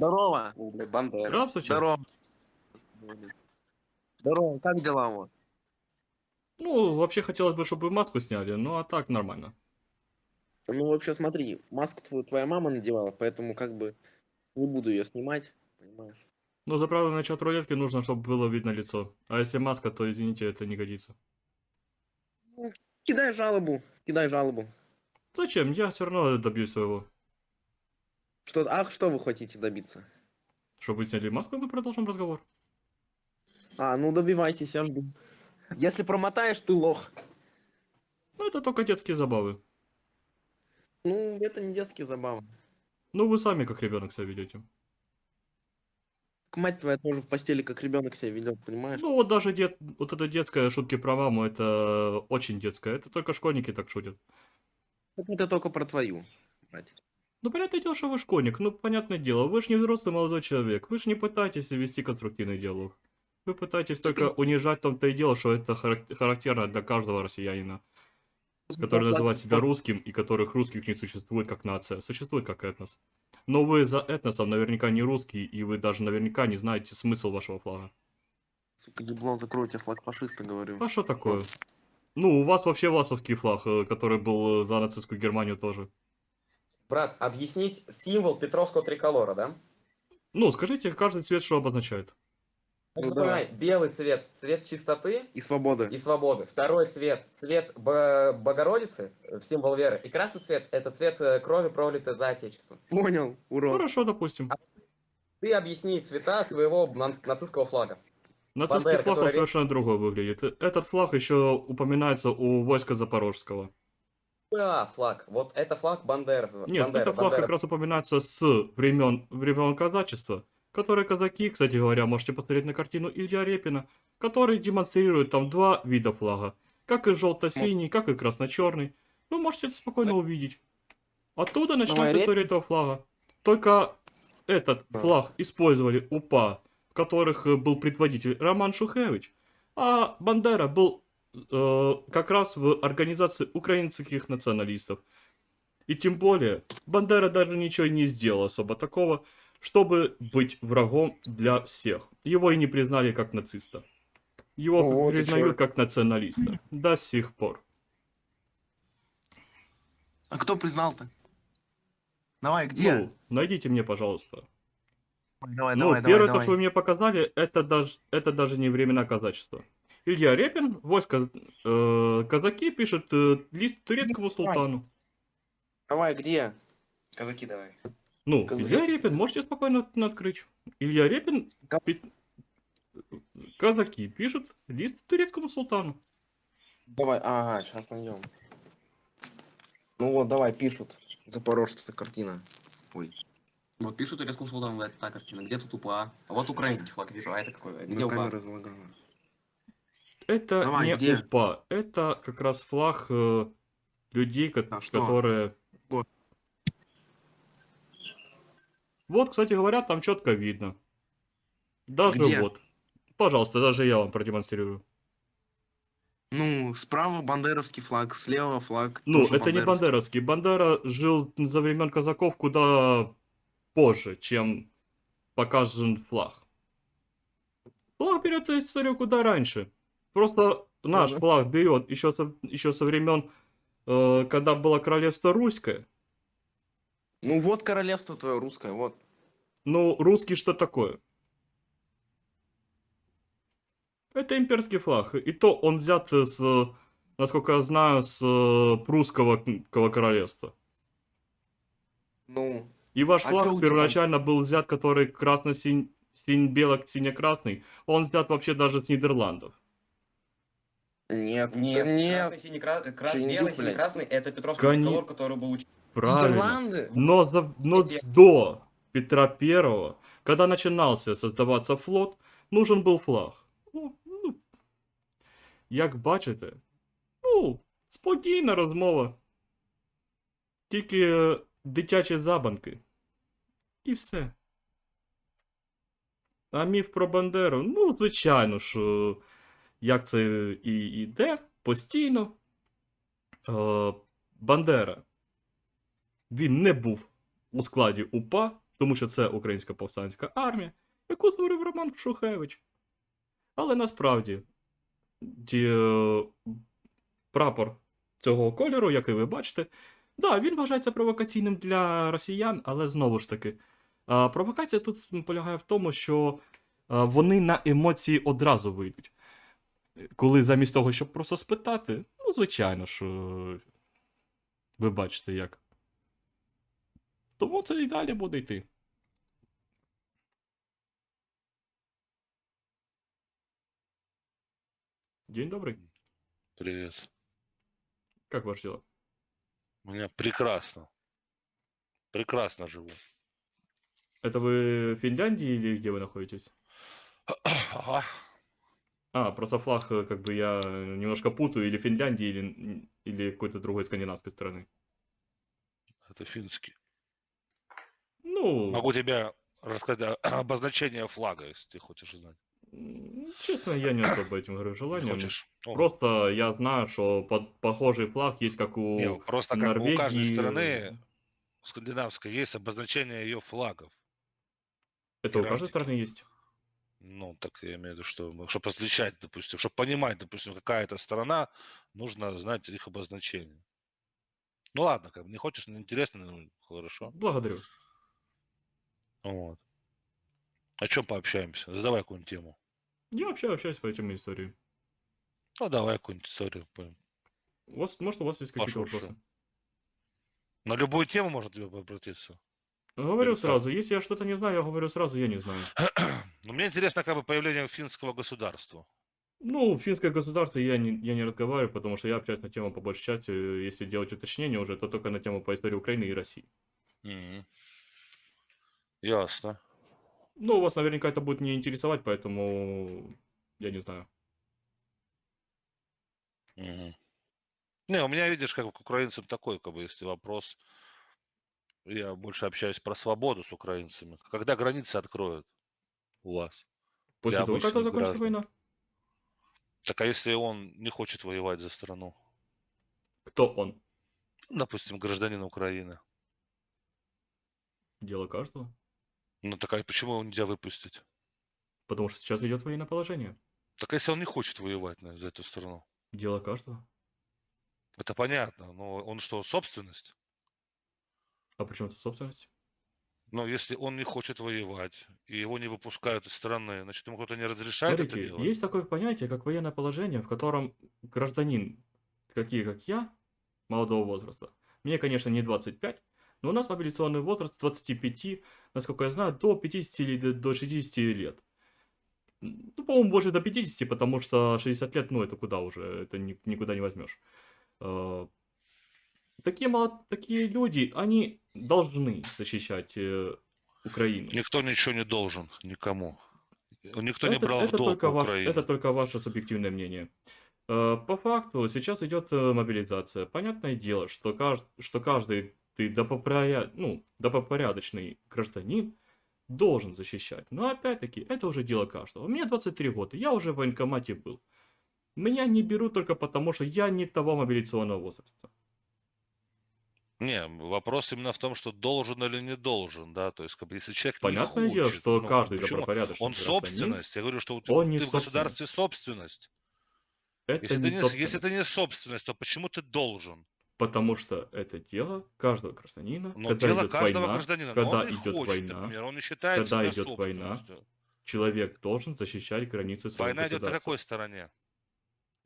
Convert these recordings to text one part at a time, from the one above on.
Здорово. О, блядь, Бандера. Здорово. Здорово, как дела у вас? Ну, вообще хотелось бы, чтобы маску сняли, ну а так нормально. Ну, вообще, смотри, маску твою твоя мама надевала, поэтому как бы не буду ее снимать, понимаешь? Но за правильный начат рулетки нужно, чтобы было видно лицо. А если маска, то, извините, это не годится. Кидай жалобу, кидай жалобу. Зачем? Я все равно добьюсь своего. Что, ах, что вы хотите добиться? Чтобы вы сняли маску, мы продолжим разговор. А, ну добивайтесь, я жду. Если промотаешь, ты лох. Ну, это только детские забавы. Ну, это не детские забавы. Ну, вы сами как ребенок себя ведете. Мать твоя тоже в постели как ребенок себя ведет, понимаешь? Ну, вот даже дет... вот это детская шутки про маму, это очень детская. Это только школьники так шутят. Так Это только про твою, братик. Ну, понятное дело, что вы школьник. Ну, понятное дело, вы же не взрослый молодой человек. Вы же не пытаетесь вести конструктивный диалог. Вы пытаетесь только унижать в том-то и дело, что это харак- характерно для каждого россиянина, который называет себя русским и которых русских не существует как нация, существует как этнос. Но вы за этносом наверняка не русский, и вы даже наверняка не знаете смысл вашего флага. Сука, ебло, закройте флаг фашиста, говорю. А что такое? Ну, у вас вообще власовский флаг, э, который был э, за нацистскую Германию тоже. Брат, объяснить символ Петровского триколора, да? Ну, скажите, каждый цвет что обозначает? Ну, Запоминай, белый цвет, цвет чистоты И свобода. и свободы. Второй цвет, цвет Богородицы, э, символ веры. И красный цвет, это цвет э, крови, пролитой за Отечество. Понял, урод. Хорошо, допустим. Ты объясни цвета своего на- нацистского флага. Нацистский Бандера, флаг он который- совершенно другой выглядит. Э- Этот флаг еще упоминается у войска Запорожского. А, флаг. Вот это флаг Бандеры. Нет, Бандеры, этот флаг Бандеры. как раз упоминается с времен, времен казачества, которые казаки, кстати говоря, можете посмотреть на картину Илья Репина, который демонстрирует там два вида флага. Как и желто-синий, как и красно-черный. Вы можете это спокойно увидеть. Оттуда начинается Репин- история этого флага. Только этот Да. флаг использовали УПА, в которых э, был предводитель Роман Шухевич, а Бандера был э, как раз в организации украинских националистов. И тем более, Бандера даже ничего не сделал особо такого, чтобы быть врагом для всех. Его и не признали как нациста. Его Ну и признают как националиста. До сих пор. А кто признал-то? Давай, где? Ну, найдите мне, пожалуйста. Ой, давай, ну, давай, первое, давай, то, что вы давай. мне показали, это даже, это даже не времена казачества. Илья Репин, войско э, казаки, пишет э, лист турецкому султану. Давай, где? Казаки давай. Ну, Казаки. Илья Репин, можете спокойно н- открыть. Илья Репин, Каз- пи- казаки пишут лист турецкому султану. Давай, ага, сейчас найдем. Ну вот, давай, пишут. Запорожцы картина. Ой, Вот пишут турецкому султану, это та картина. Где тут УПА? А вот украинский флаг вижу, а это какой? Где ну, УПА? камера залагала. Это Давай, не где? УПА, это как раз флаг э, людей, ко- А что? которые... Вот. Вот, кстати говоря, там четко видно. Даже Где? вот. Пожалуйста, даже я вам продемонстрирую. Ну, справа бандеровский флаг, слева флаг. Ну, тоже это не бандеровский. бандеровский. Бандера жил за времен казаков куда позже, чем показан флаг. Флаг берет историю куда раньше. Просто наш Ага. флаг берет еще со, еще со времен, э, когда было королевство русское. Ну вот королевство твое русское, вот. Ну, русский что такое? Это имперский флаг. И то он взят с, насколько я знаю, с э, прусского королевства. Ну, И ваш А флаг тебя? первоначально был взят, который красно-синь, синь-бело-сине-красный. Он взят вообще даже с Нидерландов. нет, Нет, да нет. красный, синий, крас... крас- Шиндюк, белый, блядь. синий, красный, это Петровский Кони- триколор, который был уч- Правильно. Нидерланды? Но, за, но с- до Петра Первого, когда начинался создаваться флот, нужен был флаг. Ну, ну, як бачите, ну, спокійна розмова. Тільки е, дитячі забанки. І все. А міф про Бандеру, ну, звичайно ж, е, Як це і йде постійно. Е, Бандера він не був у складі УПА, тому що це українська повстанська армія, яку створив Роман Шухевич. Але насправді ті, е, прапор цього кольору, який ви бачите, да, він вважається провокаційним для росіян, але знову ж таки, провокація тут полягає в тому, що вони на емоції одразу вийдуть. Коли замість того, щоб просто спитати, ну, звичайно ж, е, ви бачите як. Тому це і далі буде йти. День добрый. Привет. Как ваше дело? У меня прекрасно. Прекрасно живу. Это вы в Финляндии или где вы находитесь? Ага. А, просто флаг, э, как бы я немножко путаю, или Финляндии, или, или какой-то другой скандинавской страны. Это финский. Ну, Могу тебе рассказать обозначение флага, если ты хочешь знать. честно, я не особо этим говорю желанием. хочешь? О, Просто я знаю, что под похожий флаг есть как у не, просто как у каждой страны скандинавской есть обозначение ее флагов. Это у каждой страны есть. Ну, так я имею в виду, что чтобы различать, допустим, чтобы понимать, допустим, какая это страна, нужно знать их обозначение. Ну ладно, как бы не хочешь, не интересно, ну, хорошо. Благодарю. Вот. О чем пообщаемся? Задавай какую-нибудь тему. Я вообще общаюсь по этим историям. Ну, давай какую-нибудь историю. У вас, может, у вас есть какие-то вопросы? На любую тему может тебе обратиться. Говорю Или как? сразу, если я что-то не знаю, я говорю сразу, я не знаю. Но мне интересно как бы появление финского государства. Ну, финское государство я не, я не разговариваю, потому что я общаюсь на тему по большей части, если делать уточнение уже, то только на тему по истории Украины и России. Мгм. Ясно. Ну, вас наверняка это будет не интересовать, поэтому я не знаю. Мгм. Не, у меня, видишь, как к украинцам такой, как бы, если вопрос, я больше общаюсь про свободу с украинцами. Когда границы откроют у вас? После того, как закончится война, Так а если он не хочет воевать за страну? кто он? Допустим, гражданин Украины. Дело каждого. Ну так а почему его нельзя выпустить? Потому что сейчас идет военное положение. Так а если он не хочет воевать на- за эту страну? Дело каждого. Это понятно, но он что, собственность? А почему тут собственность? Но если он не хочет воевать, и его не выпускают из страны, значит, ему кто-то не разрешает это Смотрите, делать? есть такое понятие, как военное положение, в котором гражданин, такие как я, молодого возраста, мне, конечно, не 25, но у нас мобилизационный возраст с 25, насколько я знаю, до 50 или до- до 60 лет. Ну, по-моему, больше до 50, потому что 60 лет, ну, это куда уже, это ни- никуда не возьмешь. Э, Такие, молод... такие люди, они должны защищать э, Украину. Никто ничего не должен никому. Никто не Это- брал в это долг только ваш- это только ваше субъективное мнение. Э, По факту сейчас идет э, мобилизация. Понятное дело, что, кажд- что каждый ты допопоря- ну, допопорядочный гражданин должен защищать. Но опять-таки, это уже дело каждого. Мне 23 года, я уже в военкомате был. Меня не берут только потому, что я не того мобилизационного возраста. Не, вопрос именно в том, что должен или не должен, да, то есть, как бы, если человек Понятное не дело, хочет, что ну, каждый почему? добропорядочный Он гражданин, собственность, я говорю, что у- Он ты не в государстве собственность. Это Если, не ты не, с- если собственность. это не собственность, то почему ты должен? Потому что это дело каждого гражданина, Но когда дело идет каждого война, гражданина, когда он идет хочет, война, например, он не считает когда идет война, человек должен защищать границы своего Война идет на какой стороне?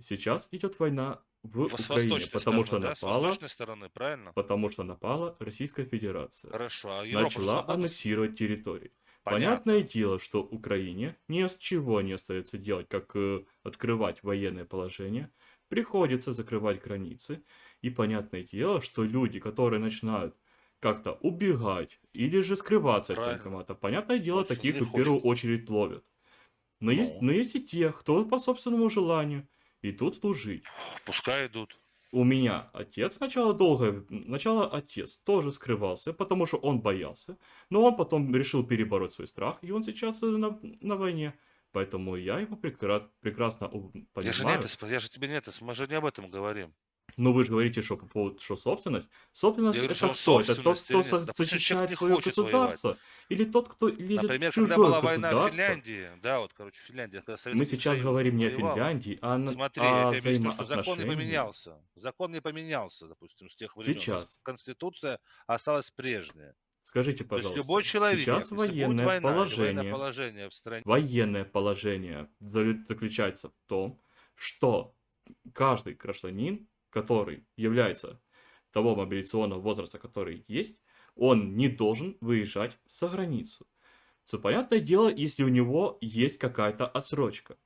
Сейчас идет война в С Украине, восточной потому стороны, что да? С напала, восточной стороны, правильно? потому что напала Российская Федерация, Хорошо, а Европа же начала свободна? аннексировать территории. Понятно. Понятное дело, что Украине ни с чего не остается делать, как э, открывать военное положение, приходится закрывать границы, и понятное дело, что люди, которые начинают как-то убегать или же скрываться от Правильно. военкомата, понятное дело, Вот, таких не в первую очередь ловят. Но, есть, Ну. но есть и те, кто по собственному желанию идут служить. Пускай идут. У меня отец сначала долго, сначала отец тоже скрывался, потому что он боялся, но он потом решил перебороть свой страх, и он сейчас э, на, на войне. Поэтому я его прекра- прекрасно у- Я же, не понимаю. это, я же тебе не это, мы же не об этом говорим. Ну вы же говорите, что по поводу, что собственность? Собственность Я говорю, это что кто? Это тот, собственность кто или нет? со- Допустим, человек защищает не свое хочет государство? Или тот, кто лезет Например, в когда чужое была война в государство? Финляндии, да, вот, короче, Финляндия, когда Мы Советский сейчас Союз говорим не о воевал, Финляндии, а на- Смотри, о я тебе объясню, что закон не взаимоотношениях. поменялся. Закон не поменялся, допустим, с тех времен. Сейчас. Конституция осталась прежняя. Скажите, То есть пожалуйста, любой человек, сейчас если будет военное война, или положение, военное положение в стране, военное положение за- заключается в том, что каждый гражданин, который является того мобилизационного возраста, который есть, он не должен выезжать за границу. Все понятное дело, если у него есть какая-то отсрочка.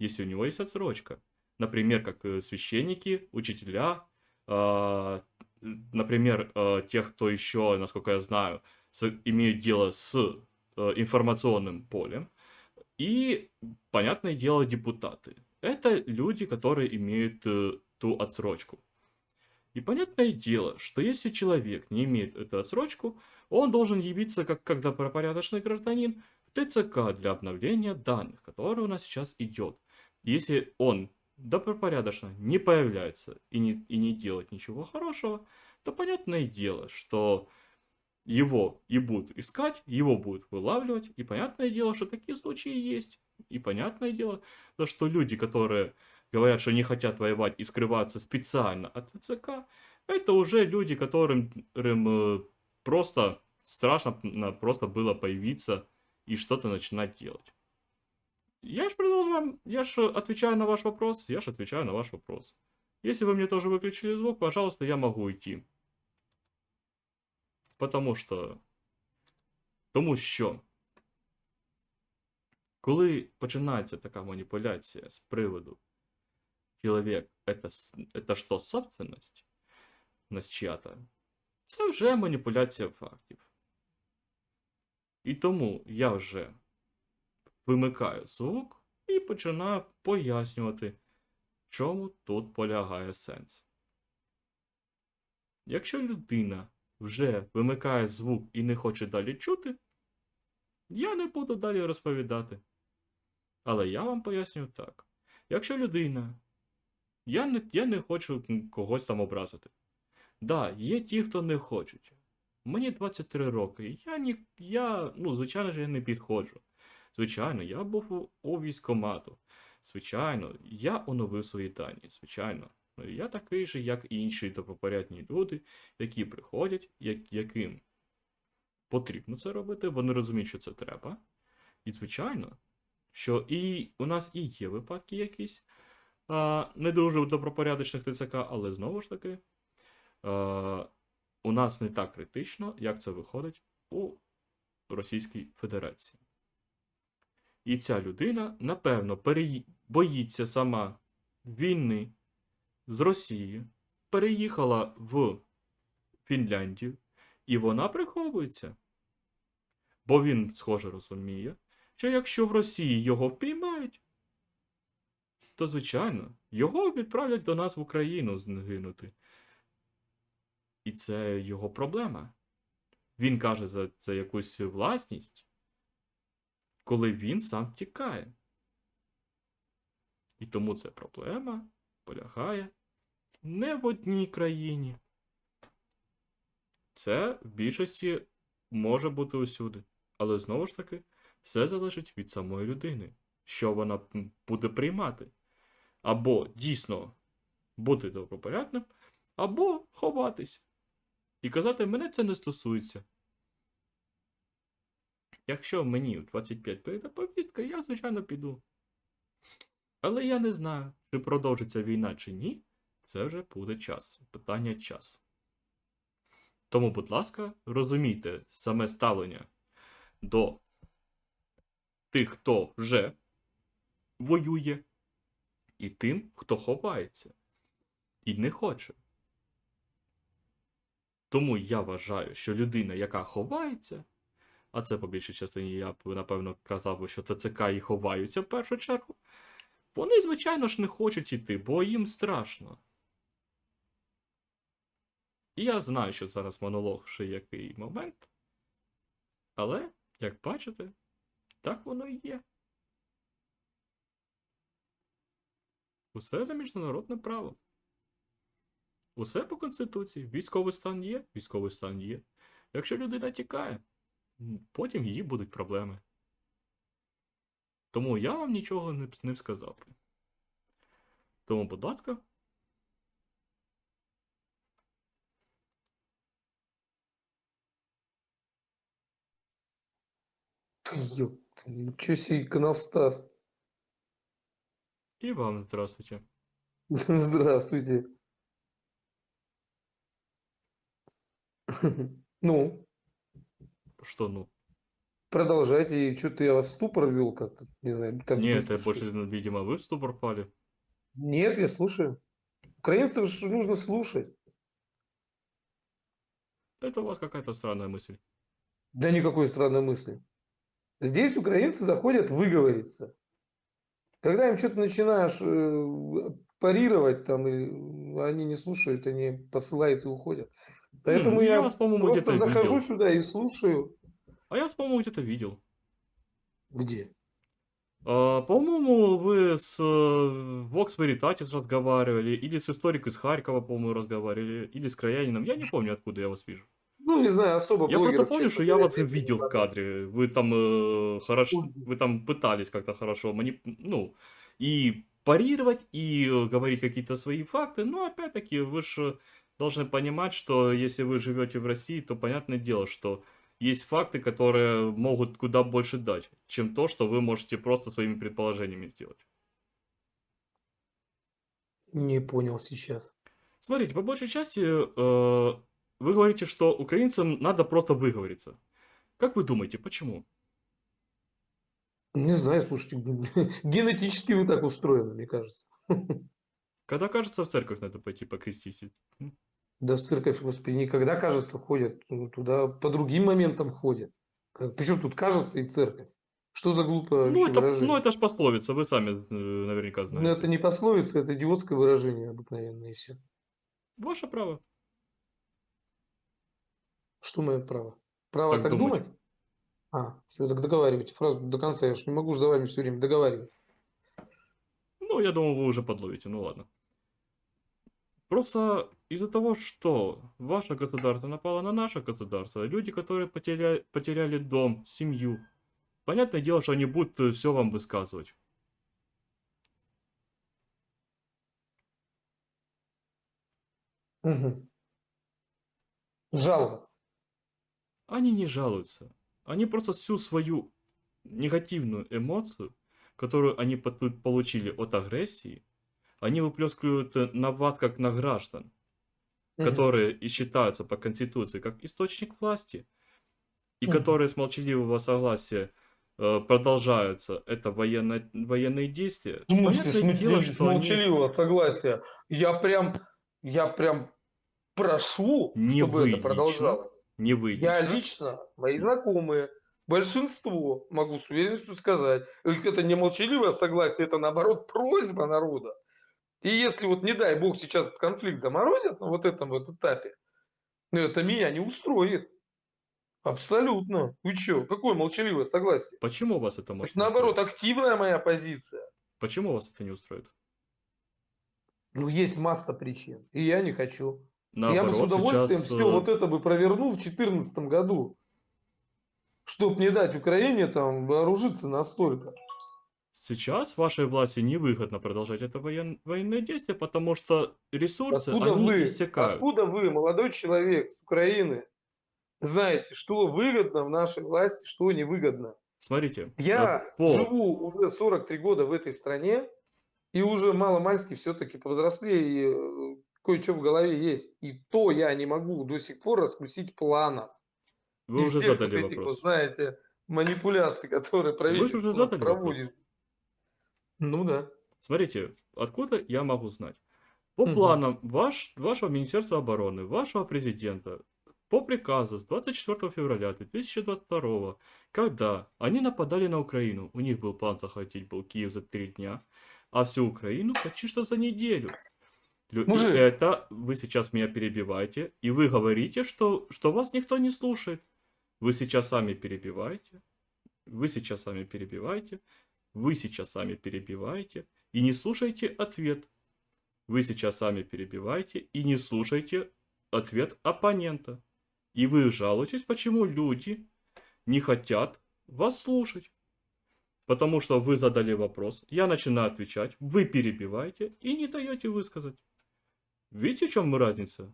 Если у него есть отсрочка. Например, как э, священники, учителя, а, например, э, тех, кто еще, насколько я знаю, имеют дело с э, информационным полем. И, понятное дело, депутаты. Это люди, которые имеют ту отсрочку. И понятное дело, что если человек не имеет эту отсрочку, он должен явиться как как добропорядочный гражданин в ТЦК для обновления данных, который у нас сейчас идет. Если он добропорядочно не появляется и не, и не делает ничего хорошего, то понятное дело, что его и будут искать, его будут вылавливать, и понятное дело, что такие случаи есть. И понятное дело, то, что люди, которые говорят, что не хотят воевать и скрываться специально от ТЦК, это уже люди, которым э, просто страшно м, просто было появиться и что-то начинать делать. Я ж продолжаю, я ж отвечаю на ваш вопрос, я ж отвечаю на ваш вопрос. Если вы мне тоже выключили звук, пожалуйста, я могу уйти. Потому що. Тому що. Коли починається така маніпуляція з приводу чоловік это, это що, собственность? нас чия-то, це вже маніпуляція фактів. І тому я вже вимикаю звук і починаю пояснювати, в чому тут полягає сенс. Якщо людина вже вимикає звук і не хоче далі чути, я не буду далі розповідати. Але я вам поясню так. Якщо людина. Я не, я не хочу когось там образити. Да, є ті, хто не хочуть. Мені 23 роки. Я ні, я, ну, звичайно ж, я не підходжу. Звичайно, я був у, у військкомату. Звичайно, я оновив свої дані. Звичайно. Ну, я такий же, як і інші добропорядні люди, які приходять, як, яким потрібно це робити, вони розуміють, що це треба. І, звичайно, що і у нас і є випадки якісь не дуже добропорядочних ТЦК, але знову ж таки, у нас не так критично, як це виходить у Російській Федерації. І ця людина, напевно, переї... боїться сама війни з Росії, переїхала в Фінляндію, і вона приховується. Бо він, схоже, розуміє, що якщо в Росії його впіймають, то, звичайно, його відправлять до нас в Україну згинути. І це його проблема. Він каже за це якусь власність, коли він сам тікає. І тому ця проблема полягає не в одній країні. Це в більшості може бути усюди. Але знову ж таки, все залежить від самої людини, що вона буде приймати. Або дійсно бути добропорядним, або ховатись. І казати, мене це не стосується. Якщо мені в 25 прийде повістка, я, звичайно, піду. Але я не знаю, чи продовжиться війна чи ні. Це вже буде час. Питання часу. Тому, будь ласка, розумійте саме ставлення до тих, хто вже воює, і тим, хто ховається і не хоче. Тому я вважаю, що людина, яка ховається, а це по більшій частині я б напевно казав би, що ТЦК і ховаються в першу чергу, вони, звичайно ж, не хочуть іти, бо їм страшно. І я знаю, що зараз монолог ще який момент. Але, як бачите, так воно і є. Усе за міжнародне право. Усе по Конституції. Військовий стан є, військовий стан є. Якщо людина тікає, потім її будуть проблеми. Тому я вам нічого не, не сказав. Тому, будь ласка, Ёп, ничего себе иконостас. І вам здравствуйте. Здравствуйте. Ну, Что ну? продолжайте. Что-то я вас в ступор ввел как-то. Не знаю, так Нет, быстро, это что больше, ли. ну, видимо, вы в ступор пали. Нет, я слушаю. Украинцев нужно слушать. Это у вас какая-то странная мысль. Да никакой странной мысли. Здесь украинцы заходят выговориться. Когда им что-то начинаешь э, парировать, там, и они не слушают, они посылают и уходят. Поэтому я я, вас, по-моему, просто захожу видел. сюда и слушаю. А я вас, по-моему, где-то видел. Где? А, по-моему, вы с э, Vox Veritatis разговаривали, или с историком из Харькова, по-моему, разговаривали, или с Краянином. Я не помню, откуда я вас вижу. Ну, не знаю, особо Я просто помню, что я вас видел в кадре. Вы там э, хорошо, вы там пытались как-то хорошо манип... ну, и парировать, и э, говорить какие-то свои факты. Но опять-таки, вы же должны понимать, что если вы живете в России, то понятное дело, что есть факты, которые могут куда больше дать, чем то, что вы можете просто своими предположениями сделать. Не понял сейчас. Смотрите, по большей части э, вы говорите, что украинцам надо просто выговориться. Как вы думаете, почему? Не знаю, слушайте, генетически вы так устроены, мне кажется. Когда кажется, в церковь надо пойти покрестись. Да в церковь, господи, никогда, кажется, ходят. Ну, Туда по другим моментам ходят. Причем тут кажется и церковь? Что за глупое Ну это, выражение? ну, это ж пословица, вы сами э, наверняка Ну, знаете. это не пословица, это идиотское выражение обыкновенное и все. Ваше право. Что мое право? Право Так так, думать. думать? А, все, так договаривайте фразу до конца. Я же не могу же за вами все время договаривать. Ну, я думаю, вы уже подловите, ну ладно. Просто из-за того, что ваше государство напало на наше государство, люди, которые потеряли, потеряли дом, семью, понятное дело, что они будут все вам высказывать. Мгм. Жаловаться. Они не жалуются. Они просто всю свою негативную эмоцию, которую они получили от агрессии, они выплескивают э, на вас как на граждан, Мгм. которые и считаются по Конституции как источник власти, и Мгм. которые с молчаливого согласия э, продолжаются это военно- военные действия. В смысле, Понятное смысле, дело, с что они молчаливого согласия. Я прям, я прям прошу, Не чтобы вы это продолжалось. Не вы Я лично. лично, мои знакомые, большинство, могу с уверенностью сказать, это не молчаливое согласие, это наоборот просьба народа. И если вот, не дай бог, сейчас этот конфликт заморозят на вот этом вот этапе, ну это меня не устроит. Абсолютно. Вы что, какое молчаливое согласие? Почему вас это может Это наоборот устроить? активная моя позиция. Почему вас это не устроит? Ну, есть масса причин. И я не хочу. Я бы с Наоборот, удовольствием сейчас, все э, вот это бы провернул в 2014 году. Чтоб не дать Украине там вооружиться настолько. Сейчас вашей власти невыгодно продолжать это воен- военное действие, потому что ресурсы, Откуда они вы, иссякают. откуда вы, молодой человек с Украины, знаете, что выгодно в нашей власти, что невыгодно? Смотрите, Я э, по- живу уже 43 года в этой стране, и уже мало-мальски все-таки повзрослее, и э, кое-что в голове есть. И то я не могу до сих пор раскусить планов. вы и уже всех задали вот этих вопрос. вот, знаете, манипуляций, которые Вы правительство уже у нас задали вопрос. проводит. Ну да. Смотрите, откуда я могу знать? По Мгм. планам ваш, вашего Министерства обороны, вашего президента, по приказу с 24 февраля 2022, когда они нападали на Украину, у них был план захватить был Киев за три дня, а всю Украину почти что за неделю. Мужик. Это вы сейчас меня перебиваете, и вы говорите, что, что вас никто не слушает. Вы сейчас сами перебиваете, вы сейчас сами перебиваете, вы сейчас сами перебиваете и не слушаете ответ. Вы сейчас сами перебиваете и не слушаете ответ оппонента. И вы жалуетесь, почему люди не хотят вас слушать. Потому что вы задали вопрос, я начинаю отвечать, вы перебиваете и не даете высказать. Видите, в чем разница?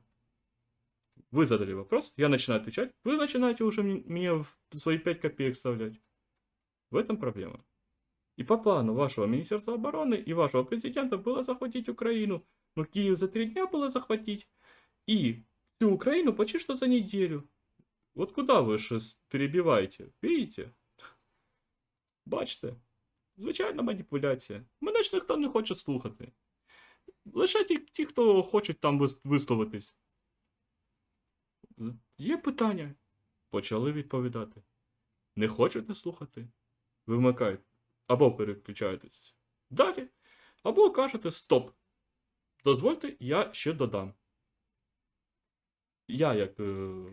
Вы задали вопрос, я начинаю отвечать, вы начинаете уже м- мне в свои 5 копеек вставлять. В этом проблема. И по плану вашего Министерства обороны и вашего президента было захватить Украину. Но Киев за три дня было захватить. И всю Украину почти что за неделю. Вот куда ви ж перебиваєте? Видите? Бачите? Звичайна маніпуляція. Мене ж ніхто не хоче слухати. Лише ті, ті хто хочуть там висловитись. Є питання. Почали відповідати. Не хочете слухати? Вимикаєте. Або переключаєтесь далі, або кажете стоп. Дозвольте, я ще додам. Я, як е,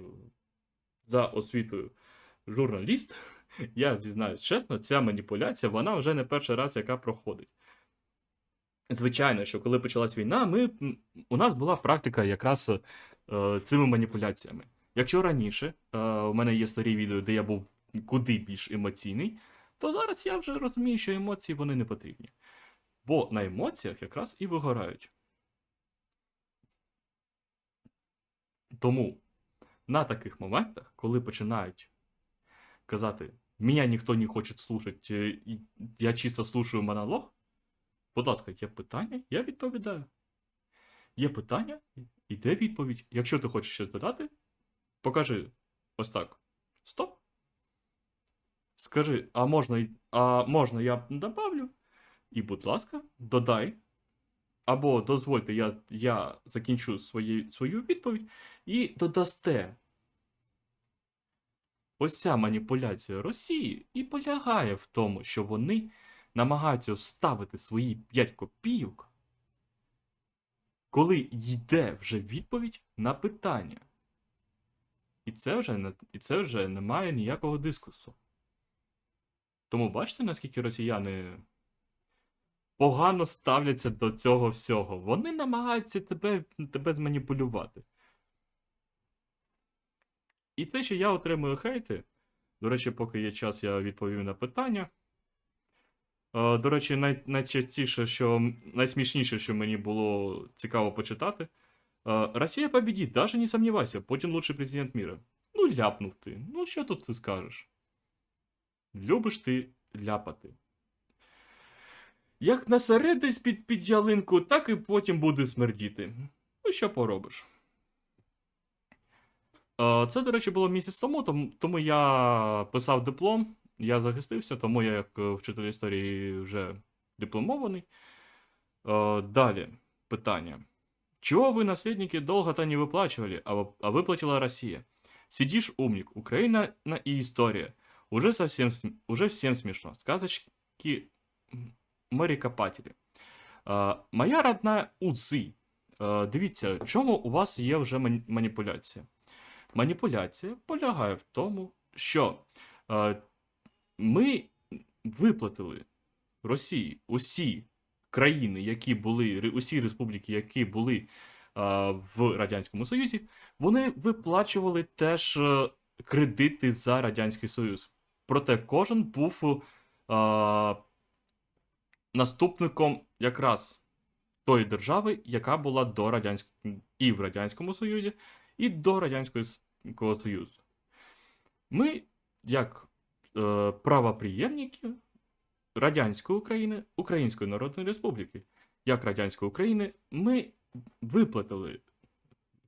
за освітою журналіст, я зізнаюсь чесно, ця маніпуляція, вона вже не перший раз, яка проходить. Звичайно, що коли почалась війна, ми, у нас була практика якраз е, цими маніпуляціями. Якщо раніше е, у мене є старі відео, де я був куди більш емоційний, то зараз я вже розумію, що емоції вони не потрібні. Бо на емоціях якраз і вигорають. Тому на таких моментах, коли починають казати, мене ніхто не хоче слухати, е, я чисто слушаю монолог, будь ласка, є питання, я відповідаю. Є питання, іде відповідь. Якщо ти хочеш щось додати, покажи ось так. Стоп. Скажи, а можна, а можна я добавлю? І, будь ласка, додай. Або дозвольте, я, я закінчу свої, свою відповідь і додасте. Ось ця маніпуляція Росії і полягає в тому, що вони намагаються вставити свої 5 копійок, коли йде вже відповідь на питання. І це вже не, і це вже не ніякого дискусу. Тому бачите, наскільки росіяни погано ставляться до цього всього. Вони намагаються тебе, тебе зманіпулювати. І те, що я отримую хейти, до речі, поки є час, я відповім на питання. Е, До речі, най, найчастіше, що найсмішніше, що мені було цікаво почитати. Е, Росія победит, даже не сомневайся, Путін лучший президент мира. Ну, ляпнув ти. Ну, що тут ти скажеш? Любиш ти ляпати. Як насередись під, під ялинку, так і потім буде смердіти. Ну, що поробиш? Е, Це, до речі, було місяць тому, тому я писав диплом, я захистився, тому я, як е, вчитель історії, вже дипломований. Е, Далі питання. Чего вы, наследники, долго-то не выплачивали, а, вы- а выплатила Россия? Сидишь, умник, Украина на- и история. Уже совсем, см- уже всем смешно. Сказочки м, морекопатели. А, моя родная УЗИ. А, дивіться, в чому у вас є вже ман- маніпуляція? Маніпуляція полягає в тому, що а, ми виплатили Росії усі країни, які були, усі республіки, які були а, в Радянському Союзі, вони виплачували теж е, кредити за Радянський Союз. Проте кожен був а, наступником якраз тої держави, яка була до Радянського і в Радянському Союзі, і до Радянського Союзу. Ми, як е, правоприємники Радянської України, Української Народної Республіки, як Радянської України, ми виплатили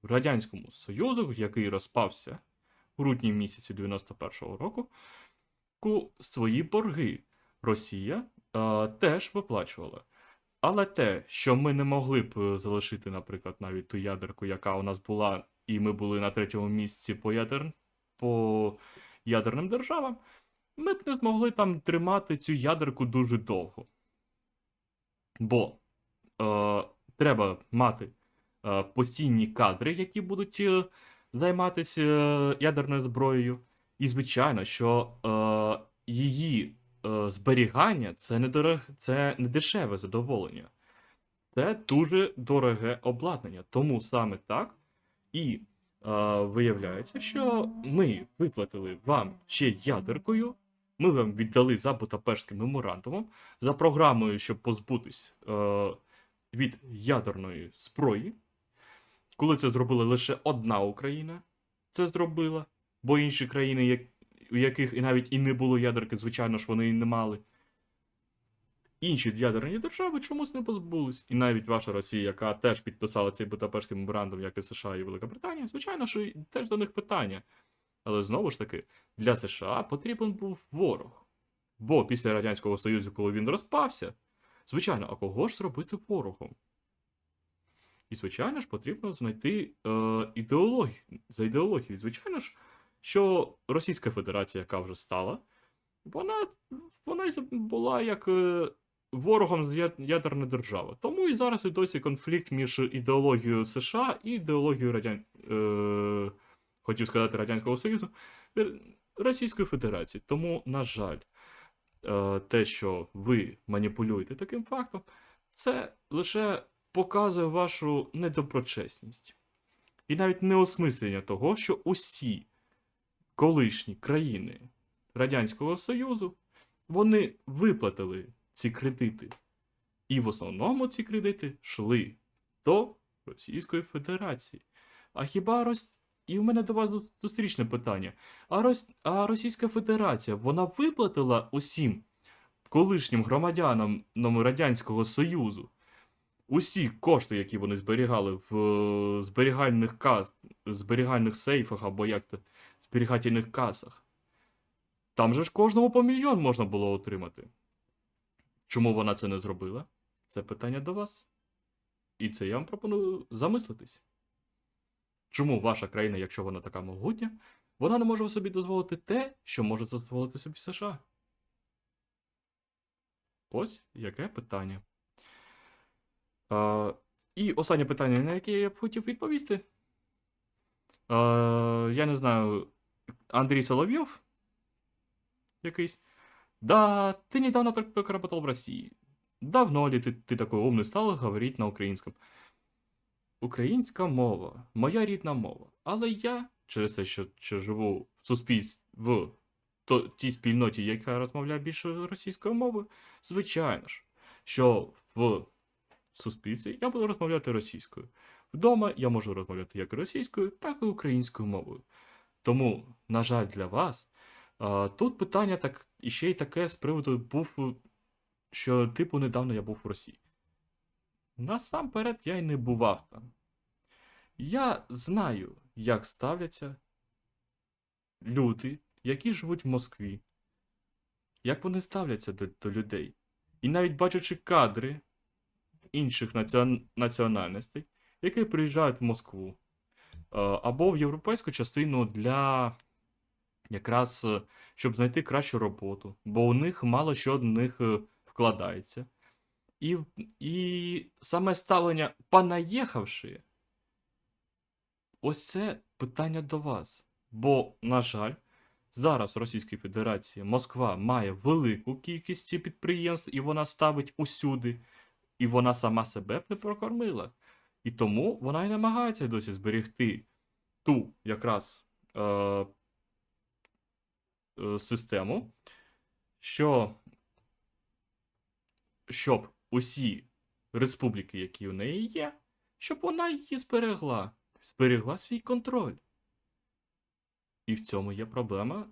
Радянському Союзу, який розпався в грудні місяці 91-го року, ку- свої борги. Росія е, теж виплачувала. Але те, що ми не могли б е, залишити, наприклад, навіть ту ядерку, яка у нас була, і ми були на третьому місці по, ядер... по ядерним державам, ми б не змогли там тримати цю ядерку дуже довго. Бо е, треба мати е, постійні кадри, які будуть е, займатися е, ядерною зброєю. І, звичайно, що е, її е, зберігання це не, дорог... це не дешеве задоволення. Це дуже дороге обладнання. Тому саме так і е, виявляється, що ми виплатили вам ще ядеркою. Ми вам віддали за Будапештським меморандумом, за програмою, щоб позбутись е, від ядерної зброї. Коли це зробила лише одна Україна, це зробила, бо інші країни, як, у яких і навіть і не було ядерки, звичайно ж, вони і не мали. Інші ядерні держави чомусь не позбулись. І навіть ваша Росія, яка теж підписала цей Будапештський меморандум, як і США і Велика Британія, звичайно, що теж до них питання. Але знову ж таки, для США потрібен був ворог. Бо після Радянського Союзу, коли він розпався, звичайно, а кого ж зробити ворогом? І, звичайно ж, потрібно знайти е, ідеологію за ідеологією. Звичайно ж, що Російська Федерація, яка вже стала, вона, вона була як е, ворогом з я- ядерної. Тому і зараз і досі конфлікт між ідеологією США і ідеологією Радян... е, хотів сказати Радянського Союзу, е, Російської Федерації. Тому, на жаль, е, те, що ви маніпулюєте таким фактом, це лише показує вашу недоброчесність. І навіть неосмислення того, що усі колишні країни Радянського Союзу вони виплатили ці кредити. І в основному ці кредити йшли до Російської Федерації. А хіба. І в мене до вас зустрічне питання. А, Рос... а Російська Федерація вона виплатила усім колишнім громадянам Радянського Союзу усі кошти, які вони зберігали в е, зберігальних кас... зберігальних сейфах або як то зберігательних касах. Там же ж кожному по мільйон можна було отримати. Чому вона це не зробила? Це питання до вас. І це я вам пропоную замислитись. Чому ваша країна, якщо вона така могутня, вона не може собі дозволити те, що може дозволити собі США? Ось яке питання. А, і останнє питання, на яке я б хотів відповісти. А, я не знаю, Андрій Соловйов якийсь. Да, ты недавно только, только работал в России. Давно ли ты, ты такой умный стал говорить на українському? Українська мова, моя рідна мова. Але я, через те, що, що живу в суспільстві в то, тій спільноті, яка розмовляє більше російською мовою, звичайно ж, що в суспільстві я буду розмовляти російською. Вдома я можу розмовляти як російською, так і українською мовою. Тому, на жаль, для вас, тут питання так і ще й таке з приводу був, що типу недавно я був в Росії. Насамперед я й не бував там. Я знаю, як ставляться люди, які живуть в Москві, як вони ставляться до, до людей. І навіть бачачи кадри інших націон... національностей, які приїжджають в Москву е, або в європейську частину для якраз е, щоб знайти кращу роботу, бо у них мало що до них е, вкладається. І, і саме ставлення понаїхавши, ось це питання до вас. Бо, на жаль, зараз в Російській Федерації Москва має велику кількість підприємств, і вона ставить усюди, і вона сама себе не прокормила. І тому вона і намагається досі зберегти ту якраз е, е, систему, що щоб усі республіки, які у неї є, щоб вона її зберегла, зберегла свій контроль. І в цьому є проблема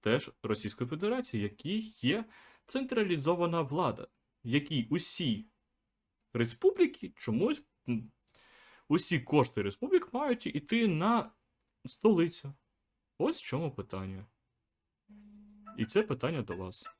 теж Російської Федерації, якій є централізована влада, якій усі республіки чомусь усі кошти республік мають іти на столицю. Ось в чому питання. І це питання до вас.